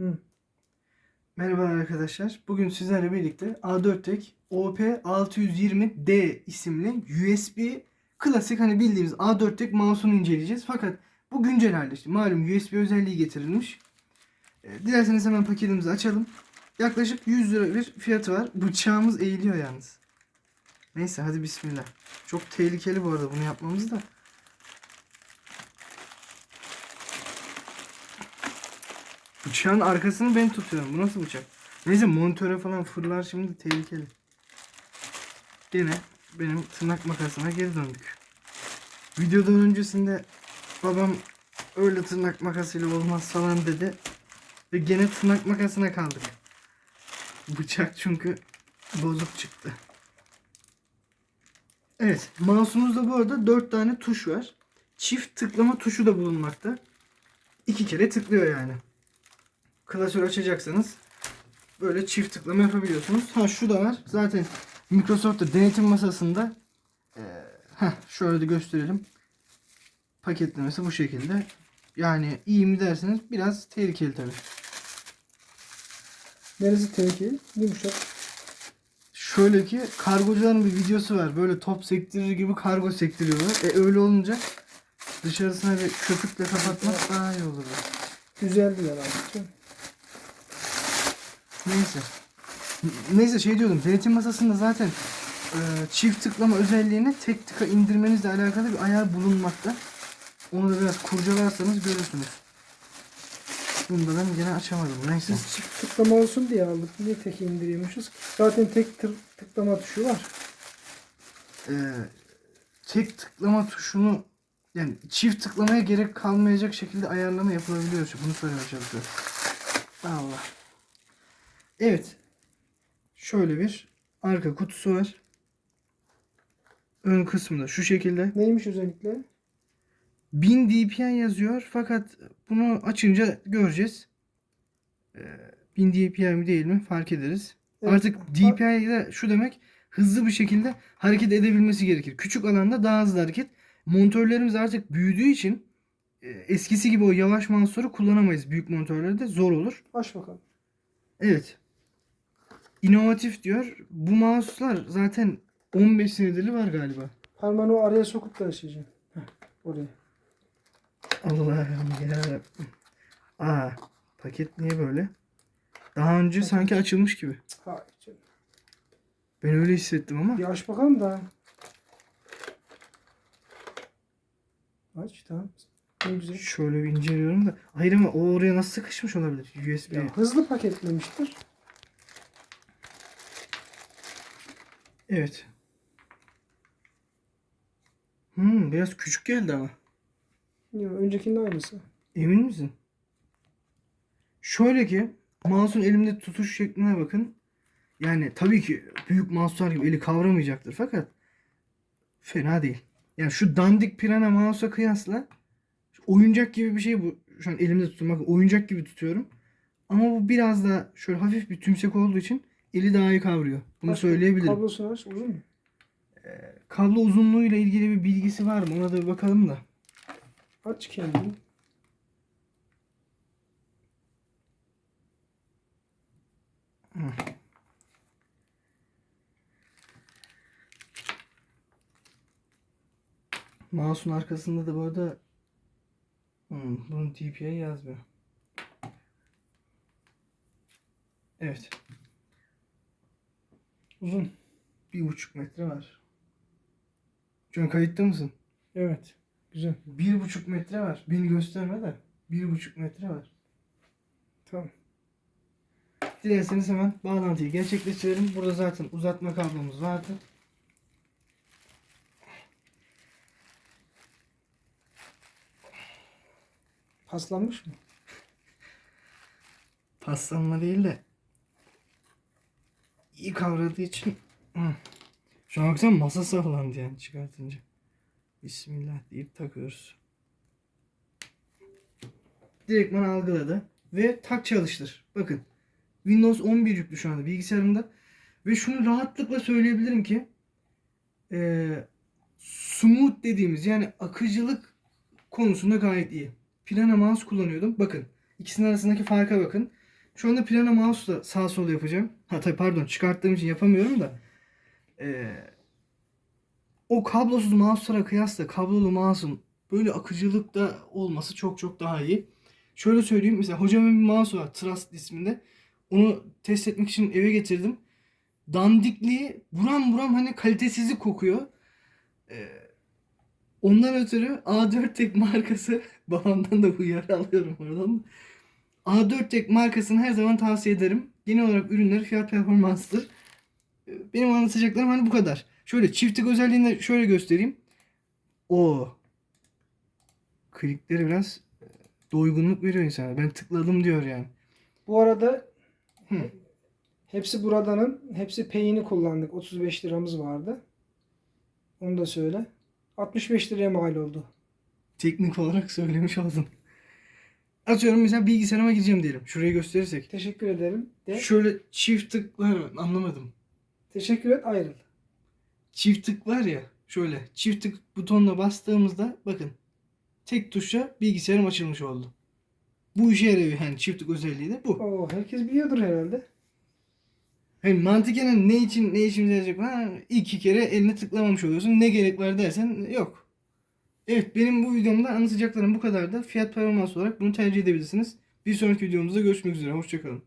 Hı. Merhaba arkadaşlar. Bugün sizlerle birlikte A4 OP620D isimli USB klasik hani bildiğimiz A4 mouse'unu inceleyeceğiz. Fakat bu güncel halde işte malum USB özelliği getirilmiş. E, dilerseniz hemen paketimizi açalım. Yaklaşık 100 lira bir fiyatı var. Bıçağımız eğiliyor yalnız. Neyse hadi bismillah. Çok tehlikeli bu arada bunu yapmamız da. Bıçağın arkasını ben tutuyorum. Bu nasıl bıçak? Neyse monitöre falan fırlar şimdi tehlikeli. Gene benim tırnak makasına geri döndük. Videodan öncesinde babam öyle tırnak makasıyla olmaz falan dedi. Ve gene tırnak makasına kaldık. Bıçak çünkü bozuk çıktı. Evet. Mouse'umuzda bu arada 4 tane tuş var. Çift tıklama tuşu da bulunmakta. İki kere tıklıyor yani klasör açacaksanız böyle çift tıklama yapabiliyorsunuz. Ha şu da var. Zaten Microsoft'ta denetim masasında e, heh, şöyle de gösterelim. Paketlemesi bu şekilde. Yani iyi mi derseniz biraz tehlikeli tabi. Neresi tehlikeli? Yumuşak. Şöyle ki kargocuların bir videosu var. Böyle top sektirir gibi kargo sektiriyorlar. E öyle olunca dışarısına bir köpükle kapatmak daha iyi olur. Güzeldi ya artık. Neyse. Neyse şey diyordum. Denetim masasında zaten e, çift tıklama özelliğini tek tıka indirmenizle alakalı bir ayar bulunmakta. Onu da biraz kurcalarsanız görürsünüz. Bunu da ben gene açamadım. Neyse. Biz çift tıklama olsun diye aldık. Niye tek indiriyormuşuz ki? Zaten tek tır, tıklama tuşu var. E, tek tıklama tuşunu yani çift tıklamaya gerek kalmayacak şekilde ayarlama yapılabiliyor. Bunu söylemeye çalışıyorum. Allah. Evet. Şöyle bir arka kutusu var. Ön kısmı da şu şekilde. Neymiş özellikle? 1000 dpi yazıyor fakat bunu açınca göreceğiz. Ee, 1000 dpi mi değil mi fark ederiz. Evet. Artık dpi de şu demek hızlı bir şekilde hareket edebilmesi gerekir. Küçük alanda daha hızlı hareket. Monitörlerimiz artık büyüdüğü için e, eskisi gibi o yavaş mouse'ları kullanamayız. Büyük monitörlerde zor olur. Aç bakalım. Evet. İnovatif diyor. Bu mouse'lar zaten 15 senedir var galiba. Parmağını o araya sokup da açacaksın. Heh, oraya. Allah'ım ya. Aa, paket niye böyle? Daha önce sanki açılmış gibi. Hayır canım. Ben öyle hissettim ama. Bir aç bakalım da. Aç tamam. Ne güzel. Şöyle bir inceliyorum da. Hayır ama o oraya nasıl sıkışmış olabilir? USB. Ya, hızlı paketlemiştir. Evet. Hmm, biraz küçük geldi ama. Yok, öncekinin aynısı. Emin misin? Şöyle ki mouse'un elimde tutuş şekline bakın. Yani tabii ki büyük mouse'lar gibi eli kavramayacaktır fakat fena değil. Yani şu dandik Piranha mouse'a kıyasla oyuncak gibi bir şey bu. Şu an elimde tutuyorum. Bakın oyuncak gibi tutuyorum. Ama bu biraz da şöyle hafif bir tümsek olduğu için eli daha iyi kavruyor. Bunu Aç, söyleyebilirim. Kablosunu aç. Uzun mu? Kablo uzunluğuyla ilgili bir bilgisi var mı? Ona da bir bakalım da. Aç kendini. Mouse'un arkasında da bu arada hmm, bunun DPI yazmıyor. Evet. Uzun. Bir buçuk metre var. Şu an kayıtta mısın? Evet. Güzel. Bir buçuk metre var. Beni gösterme de. Bir buçuk metre var. Tamam. Dilerseniz hemen bağlantıyı gerçekleştirelim. Burada zaten uzatma kablomuz vardı. Paslanmış mı? Paslanma değil de iyi kavradığı için şu an baksana masa sallandı yani çıkartınca. Bismillah deyip takıyoruz. Direktman algıladı ve tak çalıştır. Bakın Windows 11 yüklü şu anda bilgisayarımda ve şunu rahatlıkla söyleyebilirim ki eee smooth dediğimiz yani akıcılık konusunda gayet iyi. Piranha mouse kullanıyordum. Bakın ikisinin arasındaki farka bakın. Şu anda plana mouse'la sağ sol yapacağım. Ha tabii pardon çıkarttığım için yapamıyorum da. Ee, o kablosuz mouse'lara kıyasla kablolu mouse'un böyle akıcılıkta olması çok çok daha iyi. Şöyle söyleyeyim mesela hocamın bir mouse var Trust isminde. Onu test etmek için eve getirdim. Dandikliği buram buram hani kalitesizlik kokuyor. Ee, ondan ötürü A4 tek markası babamdan da bu uyarı alıyorum oradan. A4 tek markasını her zaman tavsiye ederim. Genel olarak ürünleri fiyat performanslıdır. Benim anlatacaklarım hani bu kadar. Şöyle çiftlik özelliğini de şöyle göstereyim. O klikleri biraz e, doygunluk veriyor insana. Ben tıkladım diyor yani. Bu arada Hı. hepsi buradanın hepsi payini kullandık. 35 liramız vardı. Onu da söyle. 65 liraya mal oldu. Teknik olarak söylemiş oldum. Atıyorum mesela bilgisayarıma gireceğim diyelim. Şurayı gösterirsek. Teşekkür ederim. De. Şöyle çift tıklar anlamadım. Teşekkür et ayrıl. Çift tık var ya şöyle çift tık butonuna bastığımızda bakın tek tuşla bilgisayarım açılmış oldu. Bu işe yarıyor yani çift tık özelliği de bu. Oo, herkes biliyordur herhalde. Hani mantıken ne için ne işimize yarayacak? Ha, iki kere eline tıklamamış oluyorsun. Ne gerek var dersen yok. Evet benim bu videomda anlatacaklarım bu kadar da fiyat performans olarak bunu tercih edebilirsiniz. Bir sonraki videomuzda görüşmek üzere. Hoşçakalın.